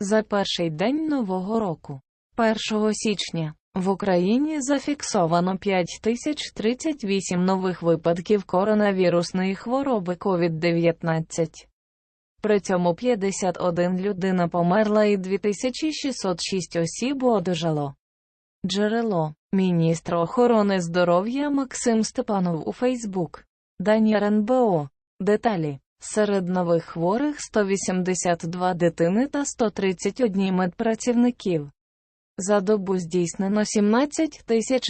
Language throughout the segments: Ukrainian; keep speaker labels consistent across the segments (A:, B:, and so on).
A: За перший день нового року, 1 січня, в Україні зафіксовано 5038 нових випадків коронавірусної хвороби COVID-19. При цьому 51 людина померла і 2606 осіб одужало. Джерело Міністр охорони здоров'я Максим Степанов у Фейсбук. Дані РНБО. Деталі. Серед нових хворих 182 дитини та 131 медпрацівників. За добу здійснено 17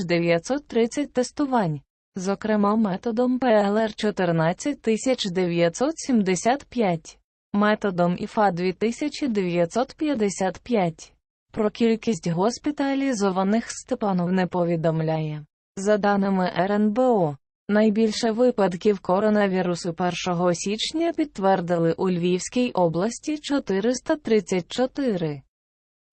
A: 930 тестувань, зокрема методом ПЛР 14 975, методом ІФА 2955. Про кількість госпіталізованих Степанов не повідомляє. За даними РНБО, найбільше випадків коронавірусу 1 січня підтвердили у Львівській області 434.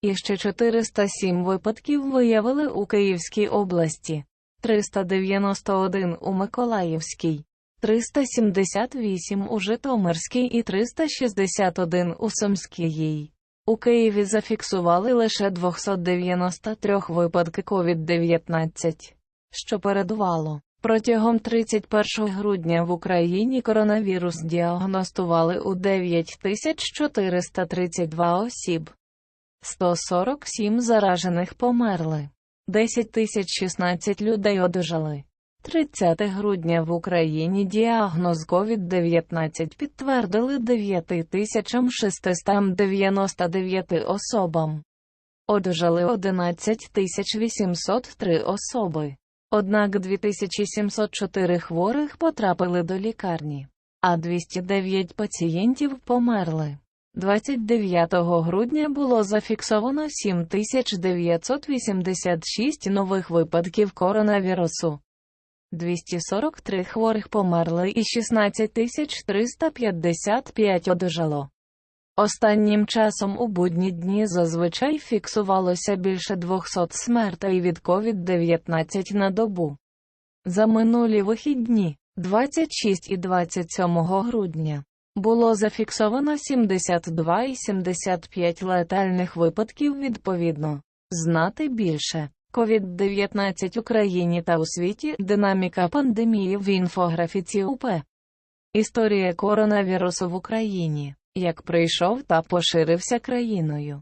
A: І ще 407 випадків виявили у Київській області, 391 у Миколаївській, 378 у Житомирській і 361 у Сумській. У Києві зафіксували лише 293 випадки COVID-19, що передувало. Протягом 31 грудня в Україні коронавірус діагностували у 9432 осіб. 147 заражених померли. 10 016 людей одужали. 30 грудня в Україні діагноз COVID-19 підтвердили 9699 особам. Одужали 11 803 особи. Однак 2704 хворих потрапили до лікарні, а 209 пацієнтів померли. 29 грудня було зафіксовано 7986 нових випадків коронавірусу. 243 хворих померли і 16355 одужало. Останнім часом у будні дні зазвичай фіксувалося більше 200 смертей від COVID-19 на добу. За минулі вихідні, 26 і 27 грудня, було зафіксовано 72 і 75 летальних випадків відповідно. Знати більше. COVID-19 Україні та у світі динаміка пандемії в інфографіці УП. Історія коронавірусу в Україні, як прийшов та поширився країною.